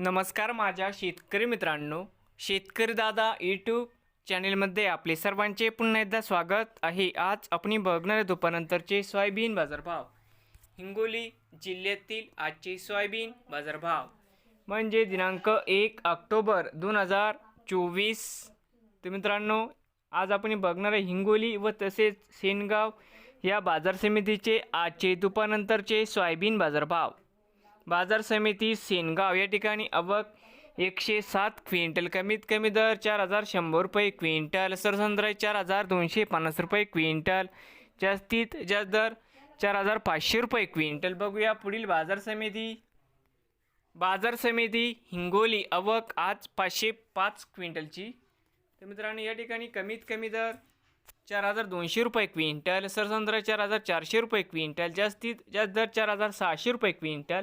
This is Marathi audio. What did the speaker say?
नमस्कार माझ्या शेतकरी मित्रांनो शेतकरी दादा यूट्यूब चॅनेलमध्ये आपले सर्वांचे पुन्हा एकदा स्वागत आहे. आज आपण बघणारे दुपारनंतरचे सोयाबीन बाजारभाव. हिंगोली जिल्ह्यातील आजचे सोयाबीन बाजारभाव. म्हणजे दिनांक एक ऑक्टोबर दोन हजार चोवीस. तर मित्रांनो आज आपण बघणार आहे हिंगोली व तसेच सेनगाव या बाजार समितीचे आजचे दुपारनंतरचे सोयाबीन बाजारभाव. बाजार समिती सेनगाव या ठिकाणी आवक एकशे सात क्विंटल कमीत कमी दर चार हजार शंभर रुपये क्विंटल सरसंद्राई चार हजार दोनशे पन्नास रुपये क्विंटल जास्तीत जास्त दर चार हजार पाचशे रुपये क्विंटल. बघूया पुढील बाजार समिती. बाजार समिती हिंगोली आवक आज पाचशे पाच क्विंटलची. तर मित्रांनो या ठिकाणी कमीत कमी दर चार हजार दोनशे रुपये क्विंटल सरसंद्र चार हजार चारशे रुपये क्विंटल जास्तीत जास्त दर चार हजार सहाशे रुपये क्विंटल